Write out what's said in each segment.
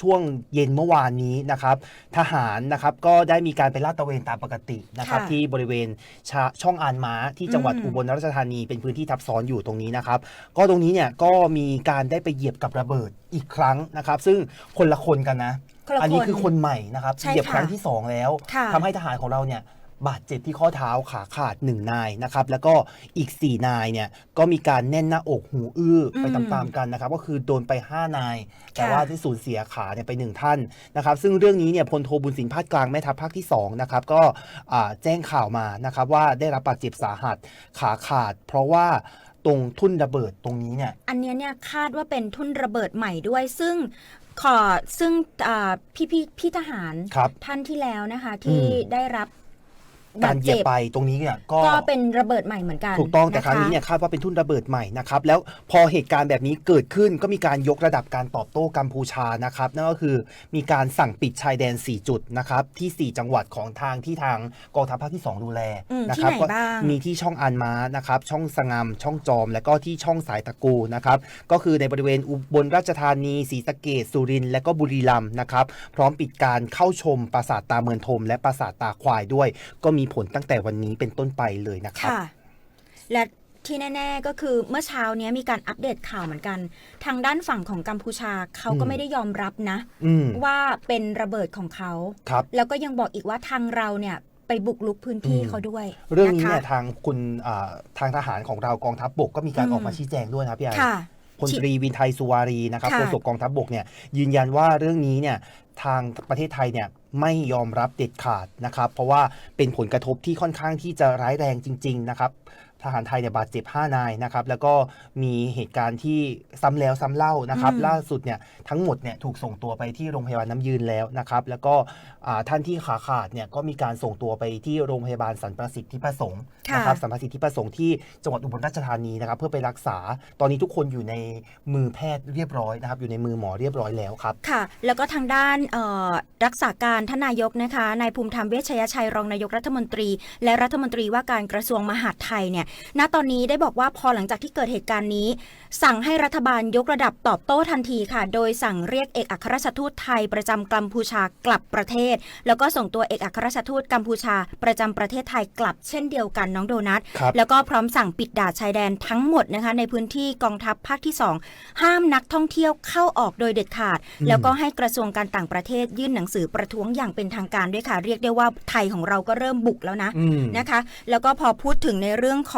ช่วงเย็นเมื่อวานนี้นะครับ ทหารนะครับก็ได้มีการไปลาดตระเวนตามปกตินะครับ ค่ะที่บริเวณชาช่องอานม้าที่จังหวัดอืม อุบลราชธานีเป็นพื้นที่ทับซ้อนอยู่ตรงนี้นะครับ ก็ตรงนี้เนี่ยก็มีการได้ไปเหยียบกับระเบิดอีกครั้งนะครับ ซึ่งคนละคนกันนะ คนละ อันนี้คนคือคนใหม่นะครับใช่เหยียบค่ะครั้งที่สองแล้วค่ะ ทำให้ทหารของเราเนี่ย บาดเจ็บที่ข้อเท้าขาขาดหนึ่งนายนะครับ แล้วก็อีก 4 นายเนี่ยก็มีการแน่นหน้าอกหูอื้อไปอืมตามๆกันนะครับ ก็คือโดนไป 5 นาย แต่ค่ะว่าที่สูญเสียขาเนี่ยไปหนึ่งท่านนะครับ ซึ่งเรื่องนี้เนี่ยพลโทบุญสินพาดกลางแม่ทัพภาคที่2นะครับก็อ่าแจ้งข่าวมานะครับว่าได้รับบาดเจ็บสาหัสขาขาด เพราะว่าตรงทุ่นระเบิดตรงนี้เนี่ย อันเนี้ยเนี่ยคาดว่าเป็นทุ่นระเบิดใหม่ด้วยซึ่งขอซึ่งอ่าพี่พี่พี่ทหารครับท่านที่แล้วนะคะที่อืมได้รับ กาบารดเหยียบเจ็บไปตรงนี้เนี่ยก็ก็เป็นระเบิดใหม่เหมือนกันถูกต้องแต่ะะครั้งนี้เนี่ยคาดว่าเป็นทุ่นระเบิดใหม่นะครับแล้วพอเหตุการณ์แบบนี้เกิดขึ้นก็มีการยกระดับการตอบโต้กัมพูชานะครับนั่นก็คือมีการสั่งปิดชายแดน 4 จุดนะครับที่ 4 จังหวัดของทางที่ทางกองทัพภาคที่ 2 ดูแลอืมนะที่ครับไหนก็บ้างมีที่ช่องอันม้านะครับช่องสงามช่องจอม และก็ที่ช่องสายตะกูนะครับก็คือในบริเวณอุบลราชธานีศรีสะเกษสุรินทร์และก็บุรีรัมย์นะครับพร้อมปิดการเข้าชมปราสาทตาเมืองทม และปราสาทตาควายด้วยก็มีผลตั้งแต่วันนี้เป็นต้นไปเลยนะครับ ค่ะ และที่แน่ ๆ ก็คือเมื่อเช้าเนี้ยมีการอัปเดตข่าวเหมือนกัน ทางด้านฝั่งของกัมพูชาเขาก็อืมไม่ได้ยอมรับนะ อืม ว่าเป็นระเบิดของเขา ครับ แล้วก็ยังบอกอีกว่าทางเราเนี่ยไปบุกลุกพื้นที่อืม เขาด้วยเรื่องนี้ะคะ เนี่ยทางคุณอ่าทางทหารของเรากองทัพบกก็มีการอืม ออกมาชี้แจงด้วยนะครับพี่ไอ ค่ะ พลตรีวินไทยสุวารีนะครับค่ะ โฆษกกองทัพบกเนี่ยยืนยันว่าเรื่องนี้เนี่ยทางประเทศไทยเนี่ย ไม่ยอมรับเด็ดขาดนะครับ เพราะว่าเป็นผลกระทบที่ค่อนข้างที่จะร้ายแรงจริง ๆ นะครับ ทหารไทยเนี่ยบาดเจ็บ 5 นายนะครับ แล้วก็มีเหตุการณ์ที่ซ้ำแล้วซ้ำเล่านะครับอืมล่าสุดเนี่ยทั้งหมดเนี่ยถูกส่งตัวไปที่โรงพยาบาลน้ำยืนแล้วนะครับ แล้วก็อ่าท่านที่ขาขาดเนี่ยก็มีการส่งตัวไปที่โรงพยาบาลสันประสิทธิประสงค์นะครับสัมภาสิทธิประสงค์ที่จังหวัดอุบลราชธานีนะครับ เพื่อไปรักษา ตอนนี้ทุกคนอยู่ในมือแพทย์เรียบร้อยนะครับ อยู่ในมือหมอเรียบร้อยแล้วครับ ค่ะ แล้วก็ทางด้านเอ่อรักษาการท่านนายกนะคะ นายภูมิธรรมเวชยชัยรองนายกรัฐมนตรี และรัฐมนตรีว่าการกระทรวงมหาดไทยเนี่ยณตอนนี้ได้บอกว่าพอหลังจากที่เกิดเหตุการณ์นี้ สั่งให้รัฐบาลยกระดับตอบโต้ทันทีค่ะ โดยสั่งเรียกเอกอัครราชทูตไทยประจำกัมพูชากลับประเทศ แล้วก็ส่งตัวเอกอัครราชทูตกัมพูชา ประจำประเทศไทยกลับเช่นเดียวกันน้องโดนัทครับแล้วก็พร้อมสั่งปิดด่านชายแดนทั้งหมดนะคะในพื้นที่กองทัพภาคที่ 2 ห้ามนักท่องเที่ยวเข้าออกโดยเด็ดขาดอืมแล้วก็ให้กระทรวงการต่างประเทศยื่นหนังสือประท้วงอย่างเป็นทางการด้วยค่ะ เรียกได้ว่าไทยของเราก็เริ่มบุกแล้วนะอืมนะคะ แล้วก็พอพูดถึงในเรื่องข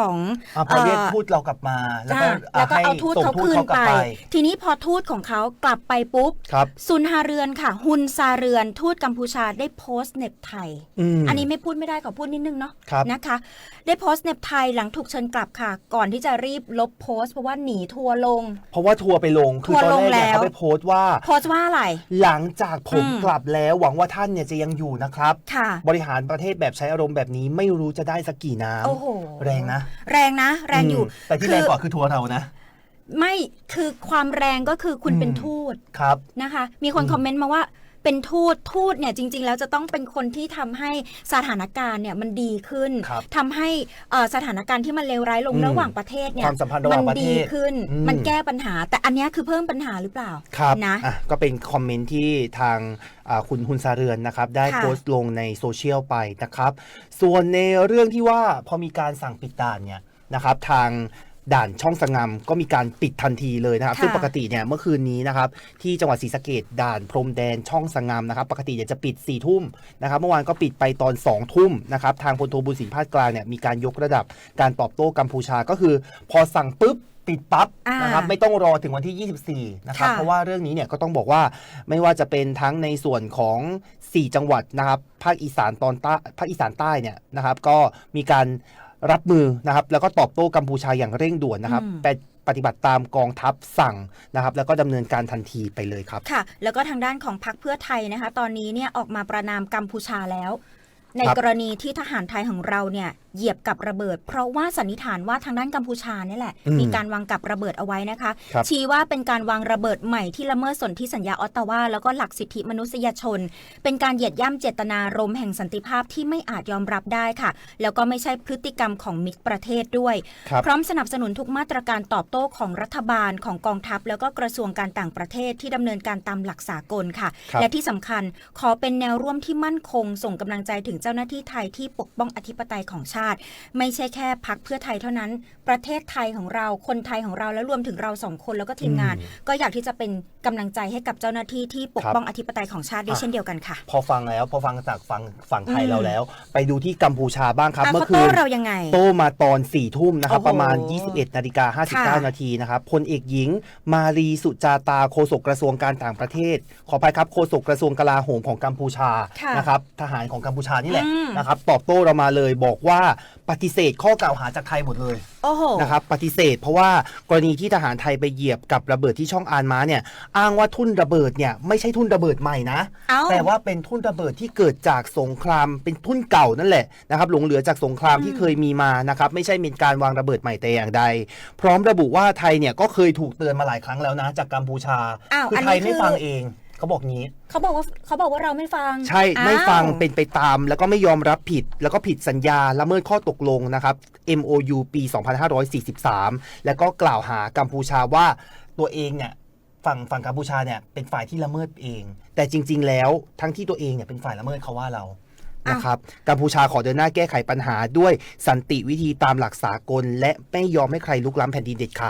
องอะพอเรียกเอ่อทูตเรากลับมาแล้วก็อ่าแล้วก็ให้เอาทูตส่งเขาทูตคืนเขากลัไป บไป ทีนี้พอทูตของเขากลับไปปุ๊บ ครับ ซุนฮาเรือนค่ะ ฮุนซาเรือนทูตกัมพูชาได้โพสต์เน็บไทย อืมอันนี้ไม่พูดไม่ได้ขอพูดนิดนึงเนาะครับ นะคะ ได้โพสต์เน็บไทยหลังถูกเชิญกลับค่ะ ก่อนที่จะรีบลบโพสต์เพราะว่าหนีทัวร์ลง เพราะว่าทัวร์ไปลง คือตอนทัวร์ลงแรกเนี่ยแล้ว เขาไปโพสต์ว่า โพสต์ว่าอะไร หลังจากผมอืม กลับแล้วหวังว่าท่านเนี่ยจะยังอยู่นะครับ ค่ะ บริหารประเทศแบบใช้อารมณ์แบบนี้ไม่รู้จะได้สักกี่น้โอ้โหำแรงนะแรงนะ แรงอยู่มแต่ที่แรงกว่าคือทัวร์เรานะไม่คือความแรงก็คือคุณอืมเป็นทูตครับนะคะ มีคนอืมคอมเมนต์มาว่า เป็นทูตทูตเนี่ยจริง ๆ แล้วจะต้องเป็นคนที่ทำให้สถานการณ์เนี่ยมันดีขึ้นครับทำให้เอ่อสถานการณ์ที่มันเลวร้ายลงอืมระหว่างประเทศเนี่คยวามสัมพันธ์ระหว่างประเทศดีขึ้น อืม มันแก้ปัญหา แต่อันเนี้ยคือเพิ่มปัญหาหรือเปล่าครับนะ อะก็เป็นคอมเมนต์ที่ทางอ่าคุณฮุนซาเรือนนะครับ ได้ค่ะ โพสต์ลงในโซเชียลไปนะครับ ส่วนในเรื่องที่ว่าพอมีการสั่งปิดด่านเนี่ยนะครับ ทาง ด่านช่องสงามก็มีการปิดทันทีเลยนะครับค่ะซึ่งปกติเนี่ยเมื่อคืนนี้นะครับที่จังหวัดศรีสะเกดด่านพรมแดนช่องสงามนะครับ ปกติเนี่ยจะปิด4ี่ทุ่มนะครับ เมื่อวานก็ปิดไปตอน2องทุ่มนะครับ ทางพลโทบุญสินภาคกลางเนี่ยมีการยกระดับการตอบโต้กัมพูชาก็คือ พอสั่งปุ๊บปิดปั๊บนะครับอ่าไม่ต้องรอถึงวันที่ 24 นะครับค่ะเพราะว่าเรื่องนี้เนี่ยก็ต้องบอกว่าไม่ว่าจะเป็นทั้งในส่วนของ 4 จังหวัดนะครับภาคอีสานตอนใต้ภาคอีสานใต้เนี่ยนะครับ ก็มีการ รับมือนะครับแล้วก็ตอบโต้กัมพูชาอย่างเร่งด่วนนะครับอืมไปปฏิบัติตามกองทัพสั่งนะครับแล้วก็ดำเนินการทันทีไปเลยครับค่ะ แล้วก็ทางด้านของพรรคเพื่อไทยนะคะ ตอนนี้เนี่ยออกมาประนามกัมพูชาแล้ว ในครับกรณีที่ทหารไทยของเราเนี่ยเหยียบกับระเบิด เพราะว่าสันนิษฐานว่าทางด้านกัมพูชานี่แหละอืมมีการวางกับระเบิดเอาไว้นะคะครับชี้ว่าเป็นการวางระเบิดใหม่ที่ละเมิดสนธิสัญญาออตตาวาแล้วก็หลักสิทธิมนุษยชน เป็นการเหยียดย่ำเจตนารมณ์แห่งสันติภาพที่ไม่อาจยอมรับได้ค่ะ แล้วก็ไม่ใช่พฤติกรรมของมิตรประเทศด้วยครับพร้อมสนับสนุนทุกมาตรการตอบโต้ของรัฐบาลของกองทัพ แล้วก็กระทรวงการต่างประเทศที่ดำเนินการตามหลักสากลค่ะครับและที่สำคัญขอเป็นแนวร่วมที่มั่นคงส่งกำลังใจถึงเจ้าหน้าที่ไทยที่ปกป้องอธิปไตยของชาติ ไม่ใช่แค่พักเพื่อไทยเท่านั้น ประเทศไทยของเราคนไทยของเราและรวมถึงเราสองคนแล้วก็ทีมงานอืมก็อยากที่จะเป็นกำลังใจให้กับเจ้าหน้าที่ที่ปกครับป้องอธิปไตยของชาติด้วยอะเช่นเดียวกันค่ะ พอฟังแล้วพอฟังจากฝั่งฝั่งไทยอืมเราแล้ว ไปดูที่กัมพูชาบ้างครับอะเมื่เขาอคืโต้นเรายังไง โตมาตอน4ี่ทุ่มนะครับโอ้โหประมาณ 21นาฬิกาค่ะ59 นาทีนะครับพลเอกหญิง มารีสุจาตาโฆษกกระทรวงการต่างประเทศ ขออภัยครับโฆษกกระทรวงกลาโหมของกัมพูชาค่ะนะครับทหารของกัมพูชานี่แหละอืม นะครับตอบโต้เรามาเลยบอกว่าปฏิเสธข้อกล่าวหาจากไทยหมดเลย โอ้โห นะครับปฏิเสธเพราะว่ากรณีที่ทหารไทยไปเหยียบกับระเบิดที่ช่องอานม้าเนี่ยอ้างว่าทุ่นระเบิดเนี่ยไม่ใช่ทุ่นระเบิดใหม่นะ เอ้าแต่ว่าเป็นทุ่นระเบิดที่เกิดจากสงครามเป็นทุ่นเก่านั่นแหละนะครับหลงเหลือจากสงครามที่เคยมีมานะครับไม่ใช่เป็นการวางระเบิดใหม่แต่อย่างใด พร้อมระบุว่าไทยเนี่ยก็เคยถูกเตือนมาหลายครั้งแล้วนะจากกัมพูชาอ้าวคืออันไทนี้ยไม่คือ ฟังเอง เขาบอกงี้ เขาบอกว่าเขาบอกว่าเราไม่ฟังใช่ไม่อ้าวฟังเป็นไปตาม แล้วก็ไม่ยอมรับผิด แล้วก็ผิดสัญญาละเมิดข้อตกลงนะครับ MOU ปี 2543 แล้วก็กล่าวหากัมพูชาว่าตัวเองเนี่ยฝั่งฝั่งกัมพูชาเนี่ยเป็นฝ่ายที่ละเมิดเอง แต่จริง ๆ แล้วทั้งที่ตัวเองเนี่ยเป็นฝ่ายละเมิดเขาว่าเราอ้าว นะครับกัมพูชาขอเดินหน้าแก้ไขปัญหาด้วยสันติวิธีตามหลักสากล และไม่ยอมให้ใครลุกล้ำแผ่นดินเด็ดขาด